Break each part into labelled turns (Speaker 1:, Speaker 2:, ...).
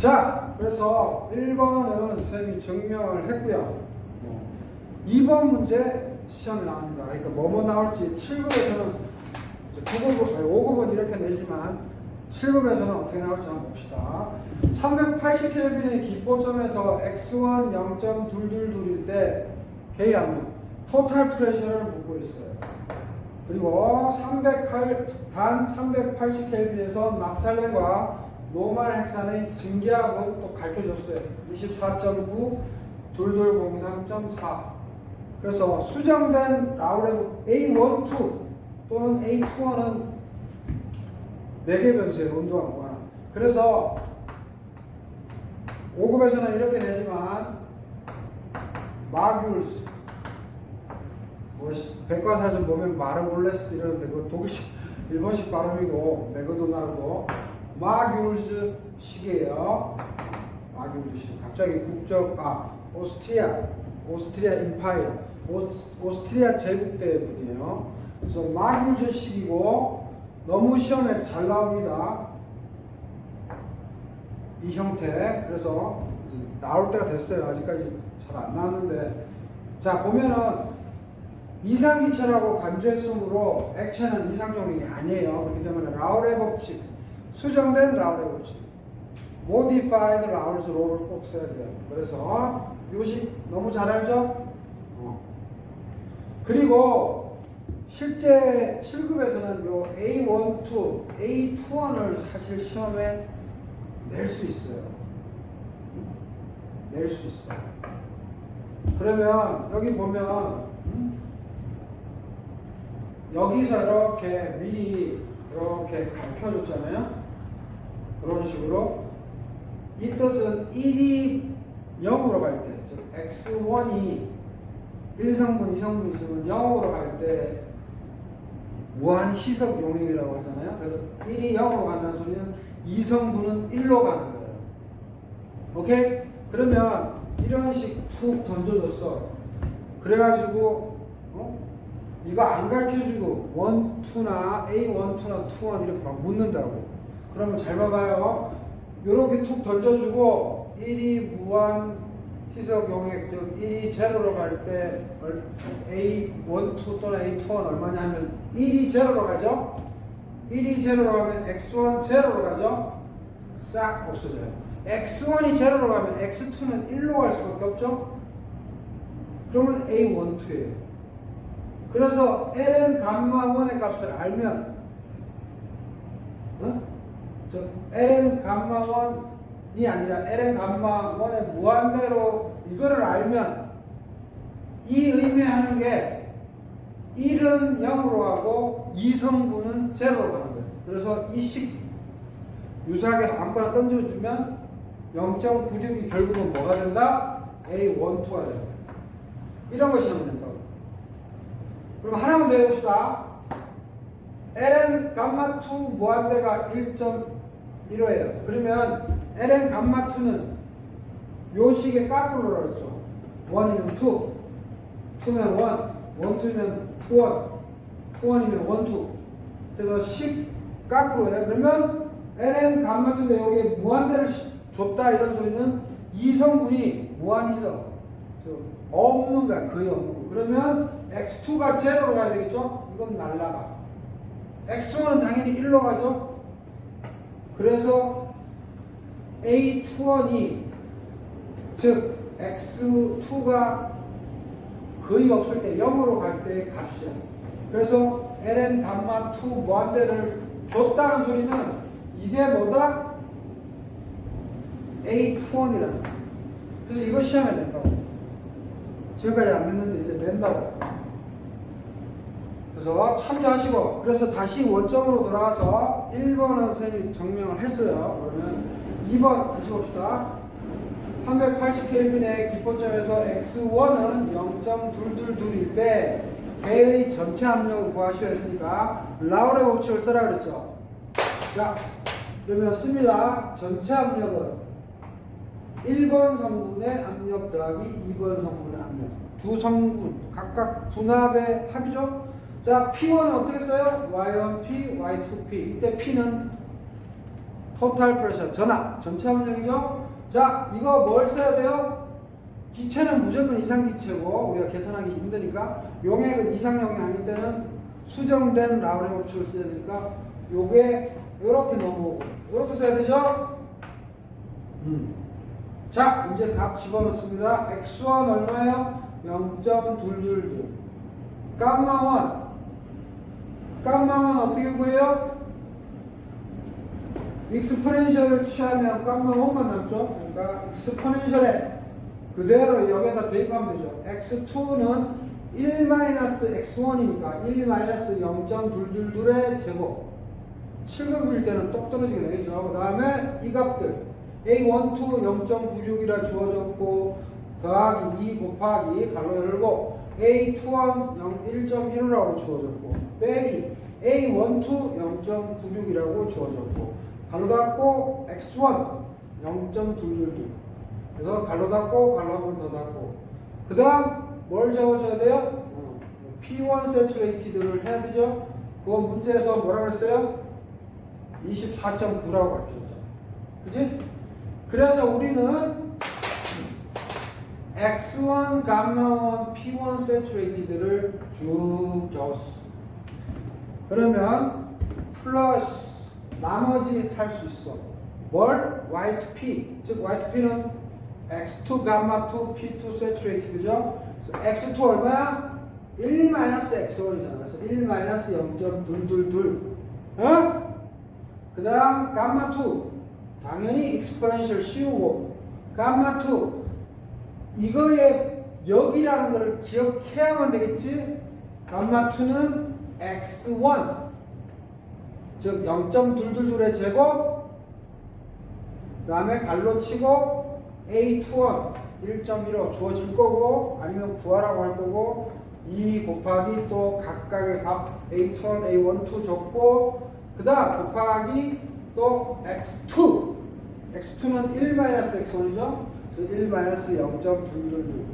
Speaker 1: 자, 그래서 1번은 선생님이 증명을 했고요. 2번 문제 시험에 나옵니다. 그러니까 뭐뭐 나올지 7급에서는 9급, 5급은 이렇게 내지만 7급에서는 어떻게 나올지 한번 봅시다. 380켈빈의 기포점에서 x1 0.222일 때 K 압력, 토탈 프레셔를 묻고 있어요. 그리고 308, 단 380켈빈에서 납탈렌과 노말 헥산의 증기압은 또 가르쳐줬어요. 24.9, 2203.4. 그래서 수정된 라우레 A12 또는 A21은 매개 변수의 온도와 무관한. 그래서 5급에서는 이렇게 내지만 마귤스 뭐 시- 백과사전 보면 마르골레스 이러는데 그 독일식 일본식 발음이고 맥도날드 마귤즈 식이에요. 마귤즈 식. 갑자기 국적 아 오스트리아 오스트리아 임파이어 오, 오스트리아 제국 때 분이에요. 그래서 마귤즈 식이고 너무 시험에 잘 나옵니다. 이 형태. 그래서 나올 때가 됐어요. 아직까지 잘 안 나왔는데. 자, 보면은 이상기체라고 간주했으므로 액체는 이상적인 게 아니에요. 그렇기 때문에 라울의 법칙, 수정된 라울의 법칙, modified 라울스 롤을 꼭 써야 돼요. 그래서 요식 너무 잘 알죠? 어. 그리고 실제 7급에서는 요 A12, A21을 사실 시험에 낼 수 있어요. 낼 수 있어요. 그러면 여기 보면 음? 여기서 이렇게 미리 이렇게 가르쳐 줬잖아요. 식으로 이 뜻은 1이 0으로 갈 때, 즉 x1이 1성분, 2성분 있으면 0으로 갈 때 무한 희석 용액이라고 하잖아요. 그래서 1이 0으로 간다는 소리는 2성분은 1로 가는 거예요. 오케이? 그러면 이런 식 툭 던져줬어. 그래가지고 어? 이거 안 가르쳐주고 원, 투나 A 원, 투나 투원 이렇게 막 묻는다고. 그러면 잘 봐봐요. 요렇게 툭 던져주고 1이 무한 희석 용액 즉 1이 제로로 갈 때 A 원, 투 또는 A 투원 얼마냐 하면 1이 제로로 가죠. 1이 제로로 가면 X1 제로로 가죠. 싹 없어져요. X1이 제로로 가면 X2는 1로 갈 수밖에 없죠? 그러면 A12예요. 그래서 ln 감마 1의 값을 알면, 어? 저 ln 감마 1이 아니라 ln 감마 1의 무한대로 이거를 알면 이 의미하는 게 1은 0으로 가고 2성분은 제로로 가는 거예요. 그래서 이식 유사하게 아무거나 던져주면 0.96이 결국은 뭐가 된다? A12가 된다. 이런 것이 하면 된다고. 그럼 하나만 더 해봅시다. ln 감마 2 무한대가 1.15예요. 그러면 ln 감마 2는 요 식의 까불로라 그랬죠. 1이면 2, 2면 1, 1, 2면 2, 1, 2, 1이면 1, 2. 그래서 10 까불로예요. 그러면 ln 감마 2인데 여기에 무한대를 줬다 이런 소리는 이성분이 무한이죠. 없는 거야 거의 없는 거. 그러면 x2가 제로로 가야 되겠죠? 이건 날라가. x1은 당연히 1로 가죠? 그래서 a21이 즉 x2가 거의 없을 때 0으로 갈 때의 값이야. 그래서 ln 감마 2 무한대를 줬다는 소리는 이게 뭐다? a21이라는 거야. 그래서 이거 시험에 낸다고. 지금까지 안 냈는데 이제 낸다고. 그래서 참조하시고, 그래서 다시 원점으로 돌아와서 1번은 선생님이 정명을 했어요. 그러면 2번 다시 봅시다. 380켈빈의 기포점에서 x1은 0.222일 때 개의 전체 압력을 구하시오 했으니까 라울의 법칙을 써라 그랬죠. 자, 그러면 씁니다. 전체 압력은 1번 성분의 압력 더하기 2번 성분의 압력. 두 성분 각각 분합의 합이죠. 자, P1은 어떻게 써요? Y1P, Y2P. 이때 P는 토탈 프레셔 전압 전체 압력이죠. 자 이거 뭘 써야 돼요? 기체는 무조건 이상 기체고 우리가 계산하기 힘드니까 용액은 이상 용이 아닐 때는 수정된 라우레 법칙을 써야 되니까 요게 이렇게 넘어오고 이렇게 써야 되죠? 음. 자 이제 값 집어넣습니다. x1 얼마예요? 0.222 감마 1 1 어떻게 구해요? 익스포넨셜을 취하면 감마 1만 남죠? 그러니까 익스포넨셜에 그대로 여기다 대입하면 되죠. x2는 1-x1이니까 1-0.222의 제곱 7급일 때는 똑 떨어지게 되겠죠. 그 다음에 이 값들 A12 0.96이라 주어졌고 더하기 2 곱하기 갈로 열고 A21 1.15라고 주어졌고 빼기 A12 0.96이라고 주어졌고 갈로 닫고 X1 0.222 그래서 갈로 닫고 갈로 한 번 더 닫고 그 다음 뭘 적어줘야 돼요? 어, P1 세츄레이티드를 해야 되죠? 그거 문제에서 뭐라 그랬어요? 24.9라고 가르쳤죠. 그지? 그래서 우리는 X1, 감마1, P1 세츄레이티드를 쭉 적었어. 그러면 플러스 나머지 할 수 있어. 뭘? Y2P. 즉 Y2P는 X2, 감마 2, P2 세츄레이티드죠. 그래서 X2 얼마야? 1 X1이잖아. 그래서 1 0.222. 어? 그 다음 감마 2 당연히 익스포넨셜 씌우고 감마 2 이거의 여기라는 걸 기억해야만 되겠지? 감마2는 x1 즉 0.222의 제곱 그 다음에 갈로 치고 a21 1.15 주어질 거고 아니면 구하라고 할 거고 2 곱하기 또 각각의 값 a21, a12 줬고 그 다음 곱하기 또 x2 x2는 1-x1이죠 그래서 1-0.222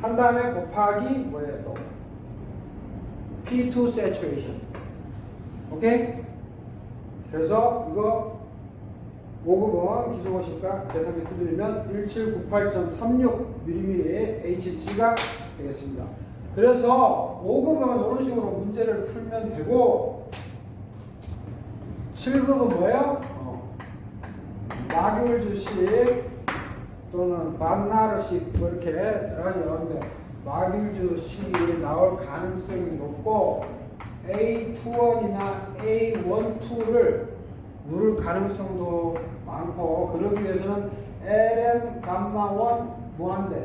Speaker 1: 한 다음에 곱하기 뭐예요 또 P2 saturation 오케이? 그래서 이거 5급은 기초고시가 계산기 두드리면 1798.36mm의 HC가 되겠습니다. 그래서 5급은 이런 식으로 문제를 풀면 되고 7급은 뭐예요? 어. 마귤 주식 또는 만나르식 뭐 이렇게 나오는데 마귤 주식이 나올 가능성이 높고 A21이나 A12를 누를 가능성도 많고 그러기 위해서는 LN 감마 1 무한대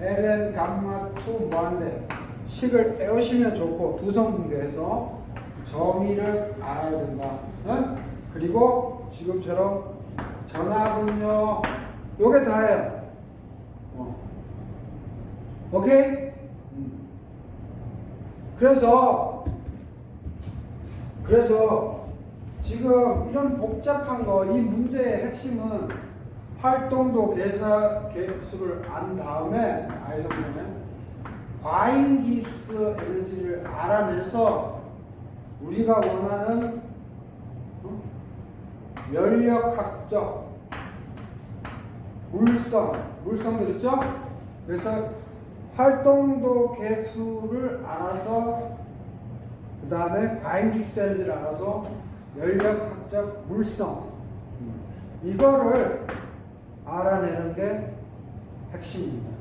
Speaker 1: LN 감마 2 무한대 식을 외우시면 좋고 두 성 분계에서 정의를 알아야 된다. 응? 그리고 지금처럼 전압은요 요게 다예요. 어. 오케이? 음. 그래서 그래서 지금 이런 복잡한 거 이 문제의 핵심은 활동도 계사 계수를 안 다음에 아이서 보면 과잉 깁스 에너지를 알아내서 우리가 원하는 어? 연력학적 물성 물성들 있죠? 그래서 활동도 개수를 알아서 그 다음에 과잉 깁스 에너지를 알아서 연력학적 물성 이거를 알아내는 게 핵심입니다.